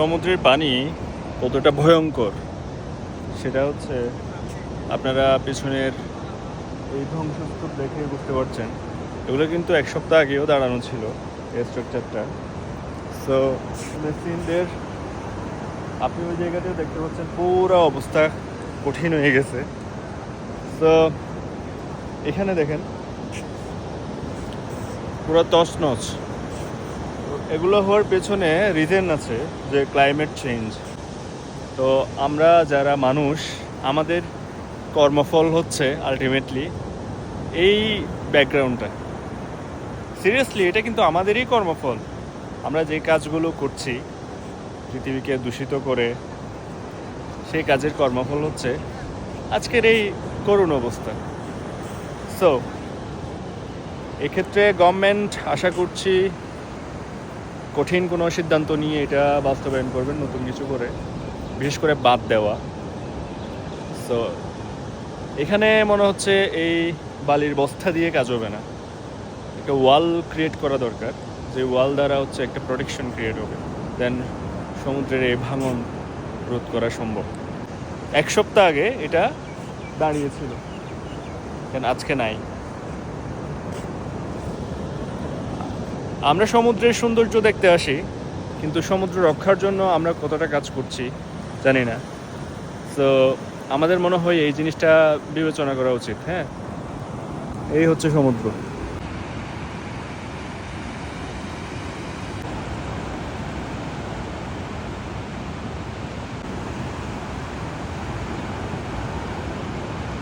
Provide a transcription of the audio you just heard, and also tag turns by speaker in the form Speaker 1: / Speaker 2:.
Speaker 1: সমুদ্রের পানি কতটা ভয়ঙ্কর, সেটা হচ্ছে আপনারা পেছনের এই ধ্বংসস্তূপ দেখে বুঝতে পারছেন। এগুলো কিন্তু এক সপ্তাহ আগেও দাঁড়ানো ছিল এই স্ট্রাকচারটা সো মেশিনদের আপনি ওই জায়গাতেও দেখতে পাচ্ছেন পুরো অবস্থা কঠিন হয়ে গেছে। তো এখানে দেখেন, পুরো তছনছ। এগুলো হওয়ার পেছনে রিজন আছে যে ক্লাইমেট চেঞ্জ তো আমরা যারা মানুষ, আমাদের কর্মফল হচ্ছে আলটিমেটলি এই ব্যাকগ্রাউন্ডটা সিরিয়াসলি এটা কিন্তু আমাদেরই কর্মফল। আমরা যে কাজগুলো করছি, পৃথিবীকে দূষিত করে, সেই কাজের কর্মফল হচ্ছে আজকের এই করুণ অবস্থা। সো এক্ষেত্রে গভর্নমেন্ট আশা করছি কঠিন কোনো সিদ্ধান্ত নিয়ে এটা বাস্তবায়ন করবেন নতুন কিছু করে, বিশেষ করে বাদ দেওয়া। সো এখানে মনে হচ্ছে এই বালির বস্তা দিয়ে কাজ হবে না। একটা ওয়াল ক্রিয়েট করা দরকার, যে ওয়াল দ্বারা হচ্ছে একটা প্রোটেকশন ক্রিয়েট হবে। দেন সমুদ্রের এই ভাঙন রোধ করা সম্ভব। এক সপ্তাহ আগে এটা দাঁড়িয়েছিল। কেন আজকে নাই। আমরা সমুদ্রের সৌন্দর্য দেখতে আসি, কিন্তু সমুদ্র রক্ষার জন্য আমরা কতটা কাজ করছি জানি না। তো আমাদের মনে হয় এই জিনিসটা বিবেচনা করা উচিত হ্যাঁ? এই হচ্ছে সমুদ্র।